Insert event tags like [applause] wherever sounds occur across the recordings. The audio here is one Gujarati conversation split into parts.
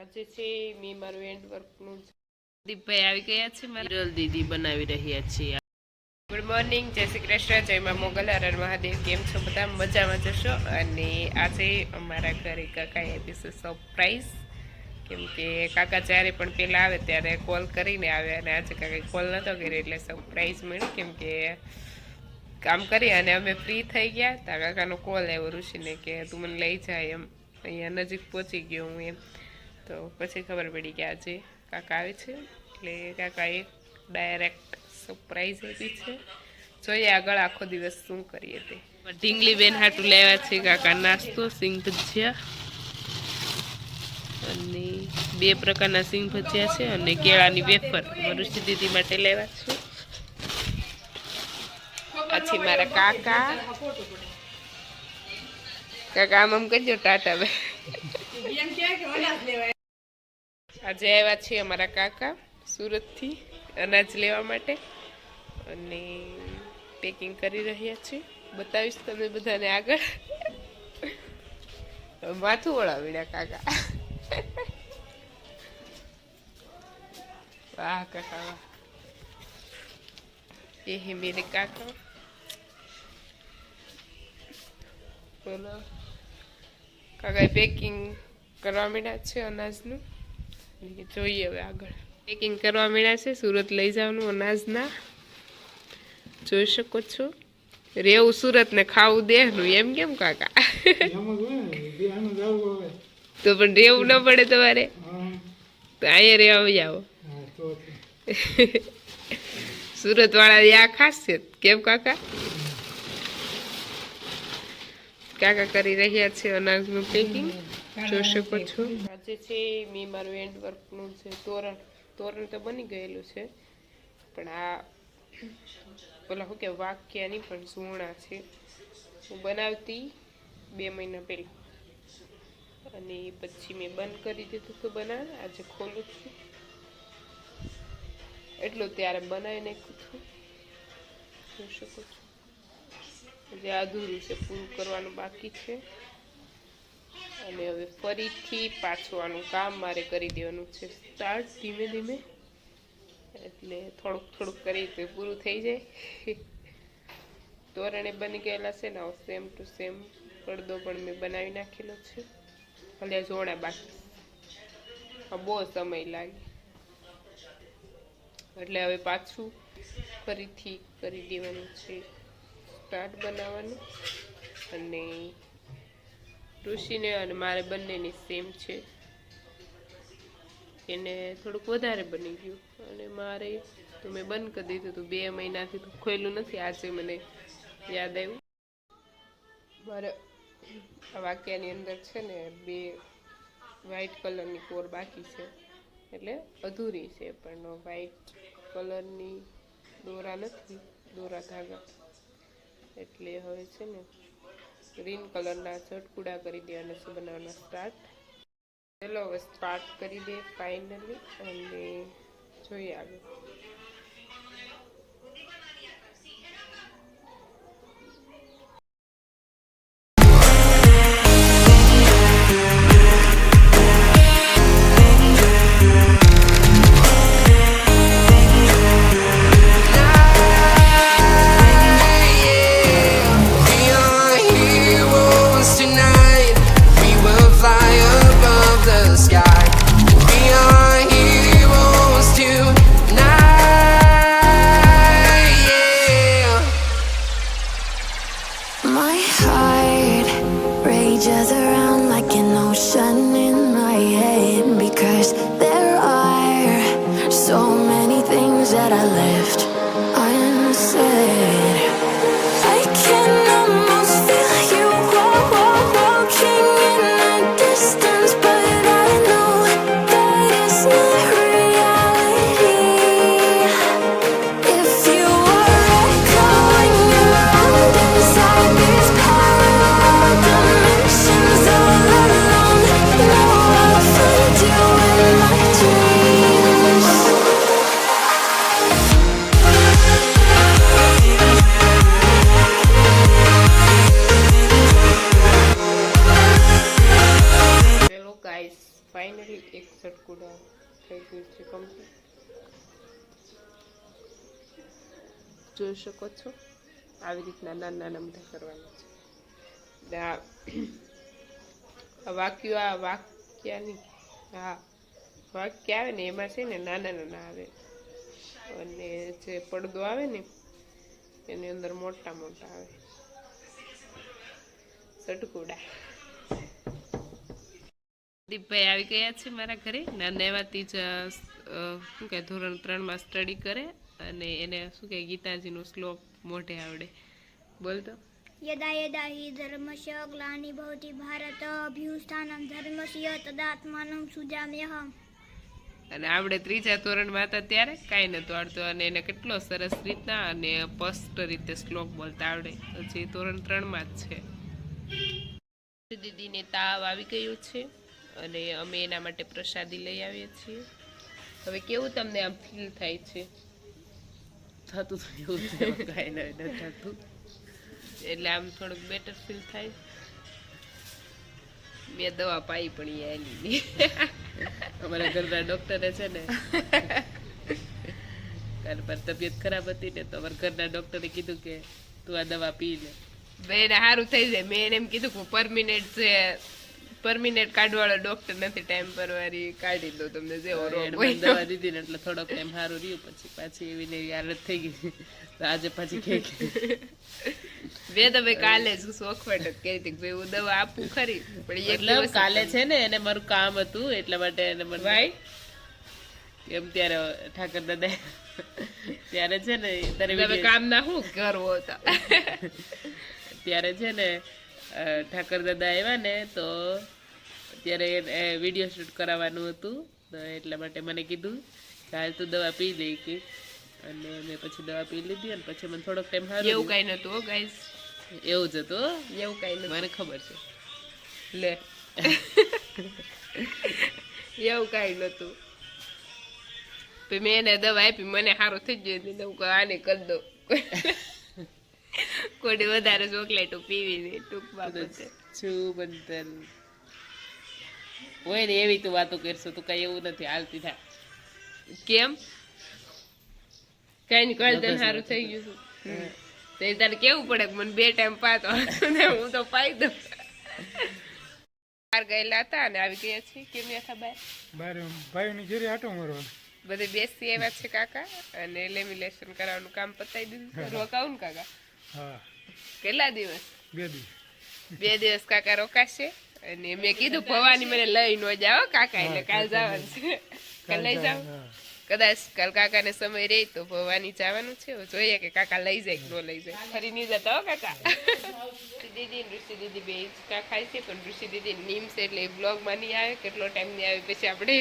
આજે છે મેં મારું એન્ડ વર્કનું દીપભાઈ આવી ગયા છે મારા. દીદી બનાવી રહ્યા છીએ ગુડ મોર્નિંગ જય શ્રી કૃષ્ણ જય મા મોગલ હર હર મહાદેવ. કેમ છો બધા? મજામાં જશો? અને આજે અમારા ઘરે કાકાએ છે સરપ્રાઈઝ કેમ કે કાકા જ્યારે પણ પહેલાં આવે ત્યારે કોલ કરીને આવે અને આજે કાકાએ કોલ નહોતો કર્યો એટલે સરપ્રાઈઝ મળ્યું. કેમ કે કામ કરી અને અમે ફ્રી થઈ ગયા. તા કાકાનો કોલ આવ્યો ઋષિને કે તું મને લઈ જાય એમ. અહીંયા નજીક પહોંચી ગયો હું એમ. તો પછી ખબર પડી કે આજે કાકા આવે છે. એટલે કાકાએ ડાયરેક્ટ સરપ્રાઈઝ આપી છે. જોઈએ આગળ આખો દિવસ શું કરીએ તે. ઢીંગલી બેન હાટું લેવા છે કાકા નાસ્તો સિંગ ભજીયા અને બે પ્રકારના સિંગ ભજીયા છે અને કેળાની વેફર. મનુષ્ય દીદી માટે લેવા છે. પછી મારા કાકા. કાકા આમ આમ કરજો ટાટા બે આજે આવ્યા છે અમારા કાકા સુરતથી અનાજ લેવા માટે અને પેકિંગ કરી રહ્યા છીએ. બતાવીશ તમે બધાને આગળ. માથું વળાવીડ્યા કાકા. વાહ કાકા, વાહ. એ હે મેરે કાકા. બોલો. કાકા પેકિંગ કરવા માંડ્યા છે અનાજનું. જોઈએ હવે આગળ. પેકિંગ કરવા મળ્યા સુરત લઈ જવાનું, અનાજના. જોઈ શકો છો. રેવું સુરત ને ખાવું દેહનું, એમ કેમ કાકા? તો પણ રેવું ના પડે તમારે? અહીંયા રેવા આવો સુરત વાળા આ ખાસિયત કેમ કાકા? કાકા કરી રહ્યા છે અનાજનું પેકિંગ જોઈ શકો છો. આજે છે મેં મારું એન્ડ વર્કનું છે. તોરણ તોરણ તો બની ગયેલું છે. પણ આ પેલા શું કે વાક્યની પણ સુવર્ણા છે. હું બનાવતી બે મહિના પહેલાં. અને પછી મેં બંધ કરી દીધું હતું બનાવ આજે ખોલું છું. એટલું ત્યારે બનાવી નાખ્યું છું જોઈ શકો છો. જે અધૂરું છે, પૂરું કરવાનું બાકી છે. અને હવે ફરીથી પાછું આનું કામ મારે કરી દેવાનું છે. સ્ટાર્ટ ધીમે ધીમે. એટલે થોડુંક થોડુંક કરી તો પૂરું થઈ જાય. [laughs] તોરણે બની ગયેલા છે ને સેમ ટુ સેમ પડદો પણ મેં બનાવી નાખેલો છે. ભલે જોડા બાકી. બહુ સમય લાગે. એટલે હવે પાછું ફરીથી કરી દેવાનું છે. સ્ટાર્ટ બનાવવાનું. અને ઋષિને અને મારે બંનેની સેમ છે. એને થોડુંક વધારે બની ગયું. અને મારે તો મેં બંધ કરી દીધું હતું. બે મહિનાથી તો ખોયેલું નથી. આજે મને યાદ આવ્યું. મારે આ વાક્યાની અંદર છે ને બે વ્હાઈટ કલરની કોર બાકી છે. એટલે અધૂરી છે, પણ વ્હાઈટ કલરની દોરા નથી. દોરા ધાગા. એટલે હવે છે ને ગ્રીન કલરના ચટકુડા કરી દેવાના છે બનાવવાનો સ્ટાર્ટ ચલો હવે સ્ટાર્ટ કરી દે ફાઇનલી અને જોઈએ આગળ. જોઈ શકો છો. આવી રીતના નાના નાના બધા કરવાના છે. આ વાક્યો, આ વાક્યની હા વાક્ય આવે ને એમાં છે ને નાના નાના આવે. અને જે પડદો આવે ને, એની અંદર મોટા મોટા આવે. સટકુડા. દીપભાઈ આવી ગયા છે મારા ઘરે. નાના એવાથી જ શું કહે ધોરણ ત્રણમાં સ્ટડી કરે. અને એને શું કહે ગીતાજીનો શ્લોક મોઢે આવડે. બોલતો યદા યદા હિ ધર્મસ્ય ગ્લાની ભવતી ભારત અભ્યુસ્થાનમ ધર્મસ્ય તદાત્માનમ સુજામ્યહમ અને આપણે ત્રીજા ધોરણમાં હતા ત્યારે કાંઈ નહોતું આવડતો અને એને કેટલો સરસ રીતના અને સ્પષ્ટ રીતે શ્લોક બોલતા આવડે. પછી ધોરણ ત્રણમાં જ છે. દીદીને તાવ આવી ગયો છે અને અમે એના માટે પ્રસાદી લઈ આવીએ છીએ. હવે કેવું તમને આમ ફીલ થાય છે? થતું તો એવું છે કાંઈ ન થતું. એટલે આમ થોડુંક બેટર ફીલ થાય. મેં દવા પાઈ, પણ એ આલી અમારા ઘરના ડોક્ટરે છે ને, કાલ પર તબિયત ખરાબ હતી ને, તો અમારા ઘરના ડોક્ટરે કીધું કે તું આ દવા પી લે. બેન સારું થઈ જાય. મેં એને એમ કીધું કે પરમિનેન્ટ છે. પરમિનેન્ટ કાઢવાળો ડોક્ટર નથી ટાઈમ પર વારી કાઢી દો તમને જે દવા દીધી ને એટલે થોડોક ટાઈમ સારું રહ્યું પછી પાછી એવી ને એવી હાલત થઈ ગઈ. આજે પાછી કે બે તમે કાલે જ સોખવટ કરી હતી કે ભાઈ હું દવા આપું ખરી પણ એટલે કાલે છે ને એને મારું કામ હતું એટલા માટે એને મને ભાઈ એમ ત્યારે ઠાકર દાદા ત્યારે છે ને તમે કામ ના શું કરવો હતા ત્યારે છે ને ઠાકર દાદા આવ્યા ને તો અત્યારે વીડિયો શૂટ કરાવવાનું હતું. તો એટલા માટે મને કીધું કે હાલ તું દવા પી લઈ કે. અને મેં પછી દવા પી લીધી અને પછી મને થોડોક ટાઈમ એવું કાંઈ હો ગાઈસ એવું જ હતું એવું કાંઈ નહોતું. મને ખબર છે. લે. એવું કાંઈ નતું પછી મેં એને દવા આપી મને સારું થઈ ગયું. આને કરી દો. કોઈ વધારે ચોકલેટો પીવી ને ટૂંકમાં છું શું બંધન હોય ને એવી તું વાતો કરશો તો કઈ એવું નથી હાલતી થાય કેમ? કઈ નહીં કળદન દે સારું થઈ ગયું છું. તો એ તારે કેવું પડે કે મને બે ટાઈમ પાતો ને હું તો પાઈ દઉં. બહાર ગયેલા હતા અને આવી ગયા છીએ. કેમ હતા બહાર? બાર ભાઈની ઘેરે આટો મારવા બધે બેસી આવ્યા છે કાકા અને લેમિનેશન કરાવવાનું કામ પતાવી દીધું [laughs] રોકાવું ને કાકા. હા. કેટલા દિવસ? બે દિવસ. બે દિવસ કાકા રોકાશે? અને મેં કીધું ભવાની મને લઈ ન જાઓ કાકા એટલે કાલ જવાનું છે. કાલ લઈ જાઓ. કદાચ કાલ કાકાને સમય રે તો ભવાની જવાનું છે જોઈએ કે કાકા લઈ જાય કે ન લઈ જાય. ફરી નહીં જતા હો કાકા. દીદી ઋષિ દીદી બે હિંચકા ખાય છે પણ ઋષિ દીદી નીમ છે એટલે એ બ્લોગમાં નહીં આવે કેટલો ટાઈમ નહીં આવે પછી આપણે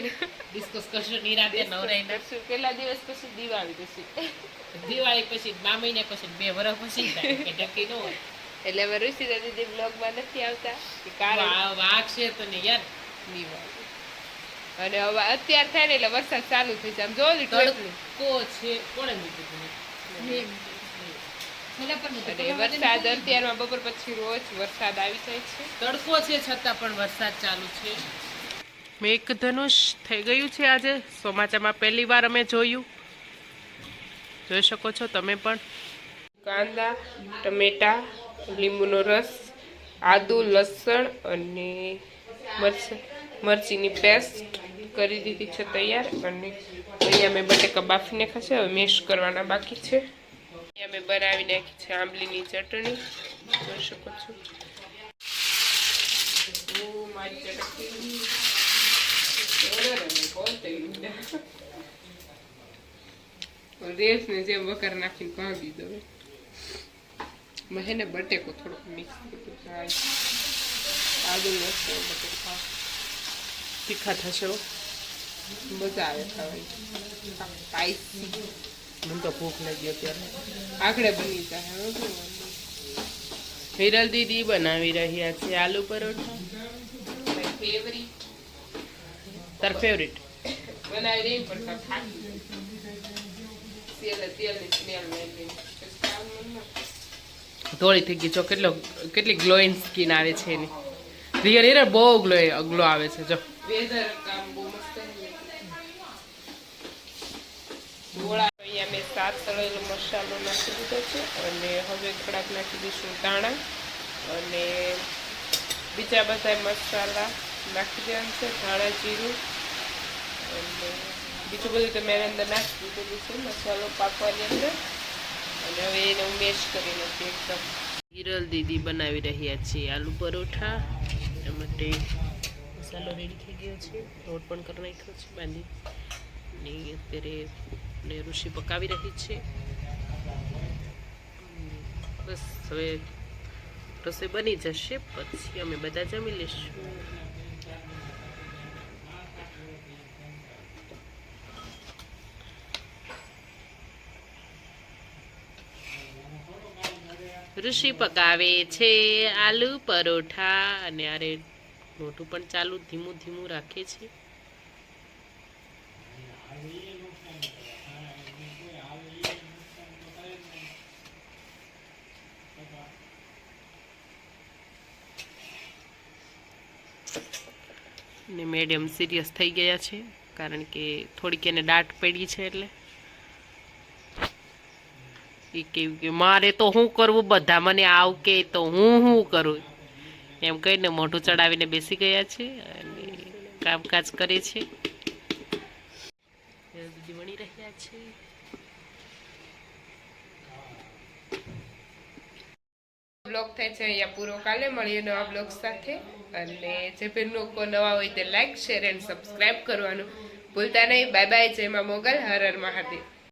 ડિસ્કસ કરશું નિરાતે નવરાઈને કરશું. કેટલા દિવસ પછી દિવાળી પછી. દિવાળી પછી બા મહિને પછી બે વર્ષ પછી કે નક્કી ન હોય. એટલે હવે ઋષિ દીદી બ્લોગમાં નથી આવતા કારણ વાઘ છે તો ને યાર. દિવાળી. અને હવે અત્યાર થાય ને એટલે વરસાદ ચાલુ થઈ જાય. આમ જો. તડકો છે કોણે? અને વરસાદ અત્યારમાં બપોર પછી રોજ વરસાદ આવી જાય છે. તડકો છે છતાં પણ વરસાદ ચાલુ છે. મેઘધનુષ થઈ ગયું છે આજે. સોમાચામાં પહેલી વાર અમે જોયું. જોઈ શકો છો તમે પણ. કાંદા ટમેટા લીંબુનો રસ આદુ લસણ અને મરચ- મરચીની પેસ્ટ. કરી દીધી છે તૈયાર અને અહીંયા મેં બટેકા બાફીને ખાશે. હવે મેશ કરવાના બાકી છે. અહીંયા મેં બનાવી નાખી છે આંબલીની ચટણી. જોઈ શકો છો. રેસને જેમ વઘાર નાખીને ભાગી દો. મેં બટેકો થોડોક મિક્સ કર્યો આદુ લસણ બટેકા. તીખા થશે. મજા આવે ખાવાની. સ્પાઈસી મને તો ભૂખ લાગી અત્યારે. આગળ બની જાય. હિરલ દીદી બનાવી રહ્યા છે આલુ પરોઠા. My તાર ફેવરિટ બનાવી રહી પણ તેલ તેલની સ્મેલ. ધોળી થઈ ગઈ. જો કેટલો કેટલી ગ્લોઈંગ સ્કીન આવે છે એની. રિયલ હિરે બહુ ગ્લો ગ્લો આવે છે જો. વેધર કામ બહુ મસ્ત છે. ગોળા અહીંયા મેં સાત તળેલો મસાલો નાખી દીધો છે. અને હવે થોડાક નાખી દઈશું દાણા અને બીજા બધા મસાલા નાખી દેવાનું છે, ધાણા, જીરું. અને બીજું બધું તો મેં અંદર નાખી દીધું છે, મસાલો પાકવાની અંદર. અને હવે એને હું મેશ કરી નાખી એકદમ હિરલ દીદી બનાવી રહ્યા છે આલુ પરોઠા. એના માટે મસાલો રેડી થઈ ગયો છે. રોટ પણ કરી નાખ્યો છે, બાંધી. અને અત્યારે ને ઋષિ પકાવી રહી છે. બસ હવે રસોઈ બની જશે, પછી અમે બધા જમી લઈશું. ઋષિ પકાવે છે આલુ પરોઠા, અને આરે મોઢું પણ ચાલુ ધીમું ધીમું રાખે છે. ને મેડિયમ સિરિયસ થઈ ગયા છે, કારણ કે થોડીક એને દાટ પડી છે એટલે. એ કેવું કે, મારે તો શું કરવું બધા, મને આવ કે તો હું શું કરું. એમ કહીને મોઢું ચડાવીને બેસી ગયા છે અને કામકાજ કરે છે દીદી વણી રહ્યા છે. બ્લોગ થાય છે, અહીંયા પૂરો કાલે મળીએ નવા બ્લોગ સાથે. અને જે પણ લોકો નવા હોય તે લાઈક શેર એન્ડ સબસ્ક્રાઈબ કરવાનું ભૂલતા નહીં. બાય બાય જય માં મોગલ, હર હર મહાદેવ.